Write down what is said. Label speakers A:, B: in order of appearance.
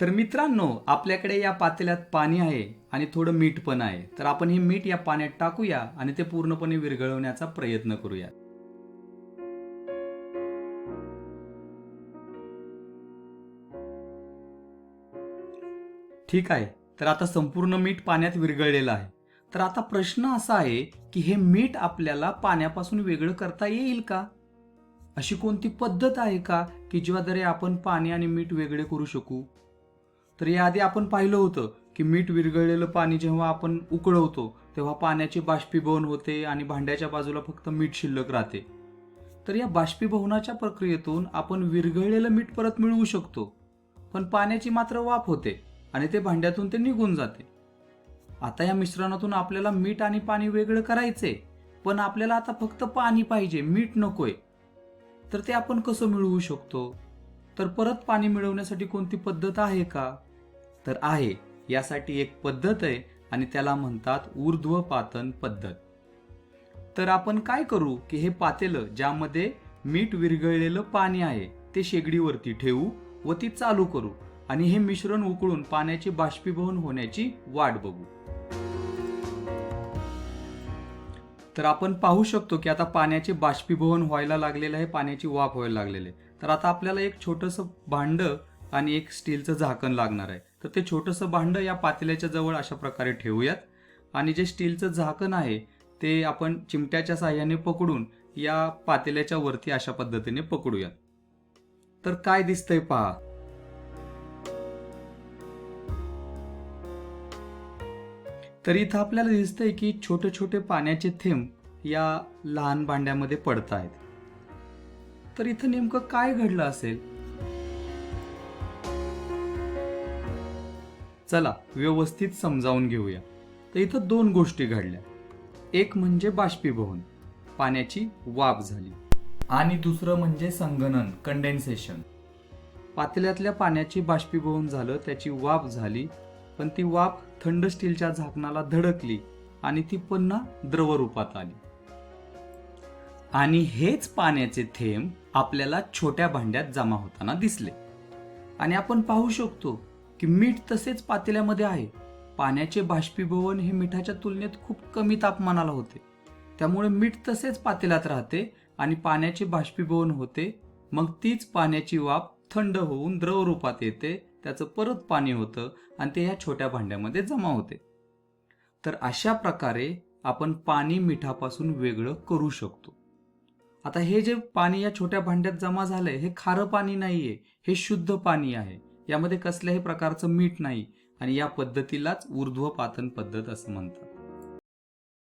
A: तर मित्रांनो आपल्याकडे या पातेल्यात पाणी आहे आणि थोडं मीठ पण आहे. तर आपण हे मीठ या पाण्यात टाकूया आणि ते पूर्णपणे विरघळवण्याचा प्रयत्न करूया. ठीक आहे तर आता संपूर्ण मीठ पाण्यात विरघळलेलं आहे. तर आता प्रश्न असा आहे की हे मीठ आपल्याला पाण्यापासून वेगळं करता येईल का? अशी कोणती पद्धत आहे का की ज्याद्वारे आपण पाणी आणि मीठ वेगळे करू शकू? तर याआधी आपण पाहिलं होतं की मीठ विरघळलेलं पाणी जेव्हा आपण उकळवतो तेव्हा पाण्याचे बाष्पीभवन होते आणि भांड्याच्या बाजूला फक्त मीठ शिल्लक राहते. तर या बाष्पीभवनाच्या प्रक्रियेतून आपण विरघळलेलं मीठ परत मिळवू शकतो पण पाण्याची मात्र वाफ होते आणि ते भांड्यातून ते निघून जाते. आता या मिश्रणातून आपल्याला मीठ आणि पाणी वेगळं करायचे पण आपल्याला आता फक्त पाणी पाहिजे मीठ नकोय. तर ते आपण कसं मिळवू शकतो? तर परत पाणी मिळवण्यासाठी कोणती पद्धत आहे का? तर आहे. यासाठी एक पद्धत आहे आणि त्याला म्हणतात ऊर्ध्व पातन पद्धत. तर आपण काय करू की हे पातेलं ज्यामध्ये मीठ विरघळलेलं पाणी आहे ते शेगडीवरती ठेवू व ती चालू करू आणि हे मिश्रण उकळून पाण्याचे बाष्पीभवन होण्याची वाट बघू. तर आपण पाहू शकतो की आता पाण्याचे बाष्पीभवन व्हायला लागलेलं आहे पाण्याची वाफ व्हायला लागलेली आहे. तर आता आपल्याला एक छोटंसं भांड आणि एक स्टीलचं झाकण लागणार आहे. तर ते छोटंसं भांड या पातेल्याच्या जवळ अशा प्रकारे ठेवूयात. आणि जे स्टीलचं झाकण आहे ते आपण चिमट्याच्या साह्याने पकडून या पातेल्याच्या वरती अशा पद्धतीने पकडूयात. तर काय दिसतंय पहा. तर इथं आपल्याला दिसतंय की छोटे छोटे पाण्याचे थेंब या लहान भांड्यामध्ये पडत आहेत तर इथं नेमकं काय घडलं असेल? चला व्यवस्थित समजावून घेऊया. तर इथं दोन गोष्टी घडल्या. एक म्हणजे बाष्पीभवन. पाण्याची वाफ झाली. आणि दुसरं म्हणजे संगणन कंडेन्सेशन पातेल्यातल्या पाण्याची बाष्पीभवन झालं त्याची वाफ झाली पण ती वाफ थंड स्टीलच्या झाकणाला धडकली आणि ती पुन्हा द्रव रूपात आली. आणि हेच पाण्याचे थेंब आपल्याला छोट्या भांड्यात जमा होताना दिसले. आणि आपण पाहू शकतो की मीठ तसेच पातेल्यामध्ये आहे. पाण्याचे बाष्पीभवन हे मिठाच्या तुलनेत खूप कमी तापमानाला होते. त्यामुळे मीठ तसेच पातेल्यात राहते आणि पाण्याचे बाष्पीभवन होते. मग तीच पाण्याची वाफ थंड होऊन द्रवरूपात येते. त्याचं परत पाणी होतं आणि ते या छोट्या भांड्यामध्ये जमा होते. तर अशा प्रकारे आपण पाणी मिठापासून वेगळं करू शकतो. आता हे जे पाणी या छोट्या भांड्यात जमा झालंय हे खारं पाणी नाहीये हे शुद्ध पाणी आहे. यामध्ये कसल्याही प्रकारचं मीठ नाही आणि या पद्धतीलाच ऊर्ध्वपातन पद्धत असं म्हणतात.